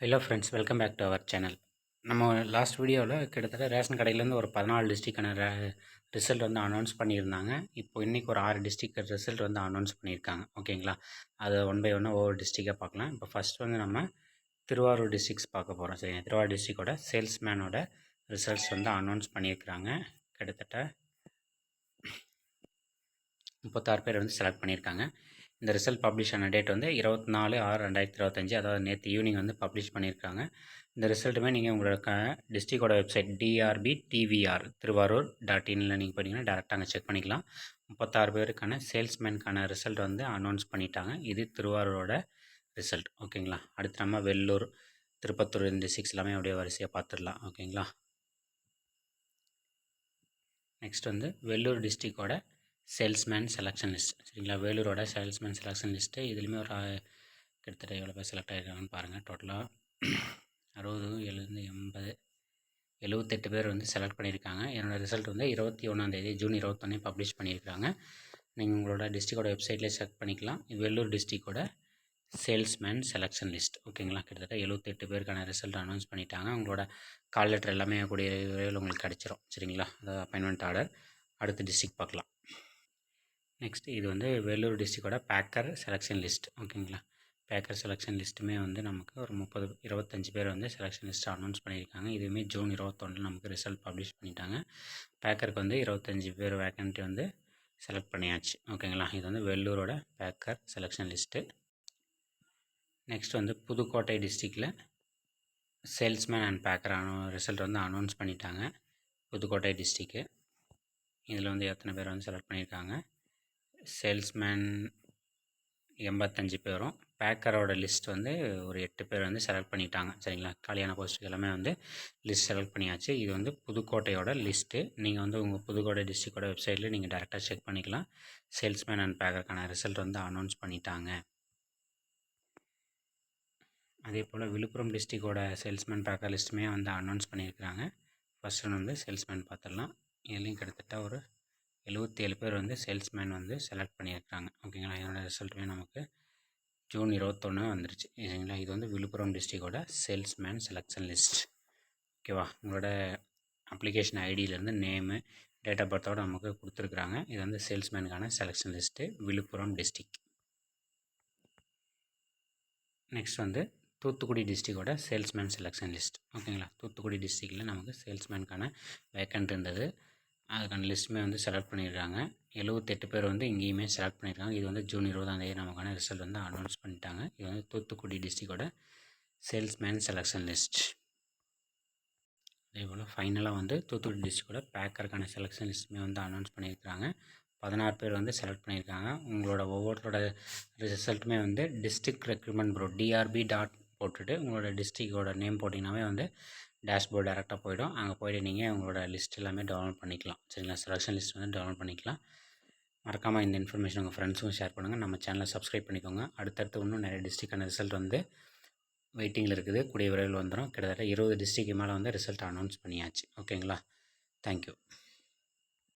Hello friends welcome back to our channel நம்ம last வீடியோவில் கிட்டத்தட்ட ரேஷன் கடையிலேருந்து ஒரு பதினாலு டிஸ்ட்ரிக்டான ரிசல்ட் வந்து அனௌன்ஸ் பண்ணியிருந்தாங்க. இப்போ இன்றைக்கி ஒரு ஆறு டிஸ்ட்ரிக்ட் ரிசல்ட் வந்து அனௌன்ஸ் பண்ணியிருக்காங்க. ஓகேங்களா? அதை ஒன் பை ஒன்று ஒவ்வொரு டிஸ்ட்ரிக்டாக பார்க்கலாம். இப்போ ஃபஸ்ட் வந்து நம்ம திருவாரூர் டிஸ்ட்ரிக்ஸ் பார்க்க போகிறோம் சரிங்க திருவாரூர் டிஸ்ட்ரிக்டோட சேல்ஸ்மேனோட ரிசல்ட்ஸ் வந்து அனௌன்ஸ் பண்ணியிருக்கிறாங்க. கிட்டத்தட்ட முப்பத்தாறு பேர் வந்து செலக்ட் பண்ணியிருக்காங்க. இந்த ரிசல்ட் பப்ளிஷ் ஆன டேட் வந்து இருபத்தி நாலு ஆறு ரெண்டாயிரத்தி இருபத்தஞ்சி. அதாவது நேற்று ஈவினிங் வந்து பப்ளிஷ் பண்ணியிருக்காங்க. இந்த ரிசல்ட்டுமே நீங்கள் உங்களோட டிஸ்ட்ரிக்டோட website TRB TVR Thiruvarur dot இனில் நீங்கள் போனீங்கன்னா டேரெக்டாக அங்கே செக் பண்ணிக்கலாம். முப்பத்தாறு பேருக்கான சேல்ஸ்மேனுக்கான ரிசல்ட் வந்து அனௌன்ஸ் பண்ணிட்டாங்க. இது திருவாரூரோட ரிசல்ட். ஓகேங்களா? அடுத்து நம்ம வெள்ளூர் திருப்பத்தூர் இந்த சிக்ஸ் எல்லாமே அப்படியே வரிசையாக பார்த்துடலாம். ஓகேங்களா? நெக்ஸ்ட் வந்து வெள்ளூர் டிஸ்ட்ரிக்டோட சேல்ஸ்மேன் செலெக்ஷன் லிஸ்ட் சரிங்களா? வேலூரோட சேல்ஸ்மேன் செலெக்ஷன் லிஸ்ட்டு இதுலேயுமே ஒரு கிட்டத்தட்ட எவ்வளோ பேர் செலக்ட் ஆகிருக்காங்கன்னு பாருங்கள் டோட்டலாக அறுபது எழுபது எண்பது எழுபத்தெட்டு பேர் வந்து செலக்ட் பண்ணியிருக்காங்க. என்னோடய ரிசல்ட் வந்து இருபத்தி ஒன்றாந்தேதி ஜூன் இருபத்தொன்னே பப்ளிஷ் பண்ணியிருக்காங்க. நீங்கள் உங்களோட டிஸ்ட்ரிக்டோட வெப்சைட்லேயே செக் பண்ணிக்கலாம். வெள்ளூர் டிஸ்ட்ரிக்டோட சேல்ஸ்மேன் செலெக்ஷன் லிஸ்ட் ஓகேங்களா கிட்டத்தட்ட எழுபத்தெட்டு பேருக்கான ரிசல்ட் அனௌன்ஸ் பண்ணிட்டாங்க. உங்களோட கால் லெட்டர் எல்லாமே கூடிய விரைவில் உங்களுக்கு கிடச்சிரும். சரிங்களா? அதாவது அப்பாயின்மெண்ட் ஆர்டர் அடுத்த டிஸ்ட்ரிக் பார்க்கலாம். நெக்ஸ்ட் இது வந்து வேலூர் டிஸ்ட்ரிக்டோட பேக்கர் செலெக்ஷன் லிஸ்ட் ஓகேங்களா பேக்கர் செலெக்ஷன் லிஸ்ட்டுமே வந்து நமக்கு ஒரு முப்பது இருபத்தஞ்சி பேர் வந்து செலெக்ஷன் லிஸ்ட் அனௌன்ஸ் பண்ணியிருக்காங்க. இதுவுமே ஜூன் இருபத்தொன்றில் நமக்கு ரிசல்ட் பப்ளிஷ் பண்ணிட்டாங்க. பேக்கருக்கு வந்து இருபத்தஞ்சி பேர் வேக்கன்ட்டி வந்து செலக்ட் பண்ணியாச்சு. ஓகேங்களா இது வந்து வெள்ளூரோட பேக்கர் செலெக்ஷன் லிஸ்ட்டு நெக்ஸ்ட் வந்து புதுக்கோட்டை டிஸ்ட்ரிக்டில் சேல்ஸ்மேன் அண்ட் பேக்கர் அனு ரிசல்ட் வந்து அனௌன்ஸ் பண்ணிட்டாங்க. புதுக்கோட்டை டிஸ்ட்ரிக்கு இதில் வந்து எத்தனை பேர் வந்து செலக்ட் பண்ணியிருக்காங்க? சேல்ஸ்மேன் எண்பத்தஞ்சு பேரும். பேக்கரோட லிஸ்ட் வந்து ஒரு எட்டு பேர் வந்து செலக்ட் பண்ணிட்டாங்க. சரிங்களா? காலியான போஸ்ட்டுக்கு எல்லாமே வந்து லிஸ்ட் செலக்ட் பண்ணியாச்சு. இது வந்து புதுக்கோட்டையோட லிஸ்ட்டு நீங்கள் வந்து உங்கள் புதுக்கோட்டை டிஸ்ட்ரிக்டோட வெப்சைட்டில் நீங்கள் டேரெக்டாக செக் பண்ணிக்கலாம். சேல்ஸ்மேன் அண்ட் பேக்கருக்கான ரிசல்ட் வந்து அனௌன்ஸ் பண்ணிட்டாங்க. அதே போல் விழுப்புரம் டிஸ்ட்ரிக்டோட சேல்ஸ்மேன் பேக்கர் லிஸ்ட்டுமே வந்து அனௌன்ஸ் பண்ணியிருக்கிறாங்க. ஃபஸ்ட் ஒன் வந்து சேல்ஸ்மேன் பார்த்துடலாம். இதுலேயும் கிட்டத்தட்ட ஒரு எழுபத்தி ஏழு பேர் வந்து சேல்ஸ்மேன் வந்து செலக்ட் பண்ணியிருக்காங்க ஓகேங்களா? இதோட ரிசல்ட்டுமே நமக்கு ஜூன் இருபத்தொன்று வந்துருச்சு. சரிங்களா? இது வந்து விழுப்புரம் டிஸ்ட்ரிக்டோட சேல்ஸ்மேன் செலெக்ஷன் லிஸ்ட். ஓகேவா? உங்களோட அப்ளிகேஷன் ஐடியிலேருந்து நேமு டேட் ஆஃப் பர்த்தோடு நமக்கு கொடுத்துருக்குறாங்க. இது வந்து சேல்ஸ்மேனுக்கான selection list Villupuram district. Next வந்து தூத்துக்குடி டிஸ்ட்ரிக்டோட சேல்ஸ்மேன் செலெக்ஷன் லிஸ்ட். ஓகேங்களா? தூத்துக்குடி டிஸ்ட்ரிக்டில் நமக்கு சேல்ஸ்மேனுக்கான வேக்கண்ட் இருந்தது. அதுக்கான லிஸ்ட்டுமே வந்து செலக்ட் பண்ணியிருக்காங்க எழுபத்தெட்டு பேர் வந்து இங்கேயுமே செலக்ட் பண்ணியிருக்காங்க. இது வந்து ஜூன் இருபதாந்தேதி நமக்கான ரிசல்ட் வந்து அனௌன்ஸ் பண்ணிட்டாங்க. இது வந்து தூத்துக்குடி டிஸ்ட்ரிக்டோட சேல்ஸ்மேன் செலெக்ஷன் லிஸ்ட். அதே போல் ஃபைனலாக வந்து தூத்துக்குடி டிஸ்ட்ரிக்டோட பேக்கருக்கான செலெக்ஷன் லிஸ்ட்டுமே வந்து அனௌன்ஸ் பண்ணியிருக்காங்க பதினாறு பேர் வந்து செலக்ட் பண்ணியிருக்காங்க. உங்களோட ஒவ்வொருத்தரோட ரிசல்ட்டுமே வந்து district recruitment bro DRB dot போட்டுட்டு உங்களோட டிஸ்ட்ரிக்டோட நேம் போட்டிங்கனாவே வந்து டேஷ்போர்ட் டேரெக்டாக போயிடும். அங்கே போய்ட்டு நீங்கள் உங்களோட லிஸ்ட் எல்லாமே டவுன்லோட் பண்ணிக்கலாம். சரிங்களா? செலக்ஷன் லிஸ்ட் வந்து டவுன்லோட் பண்ணிக்கலாம். மறக்காமல் இந்த இன்ஃபர்மேஷன் உங்கள் ஃப்ரெண்ட்ஸும் ஷேர் பண்ணுங்கள் நம்ம சேனலை சப்ஸ்கிரைப் பண்ணிக்கோங்க. அடுத்தடுத்து இன்னும் நிறைய டிஸ்ட்ரிக்டான ரிசல்ட் வந்து வெயிட்டிங்கில் இருக்குது. கூடிய விரைவில் வந்துடும் கிட்டத்தட்ட இருபது டிஸ்ட்ரிக்கு மேலே வந்து ரிசல்ட் அனௌன்ஸ் பண்ணியாச்சு. ஓகேங்களா? தேங்க்யூ.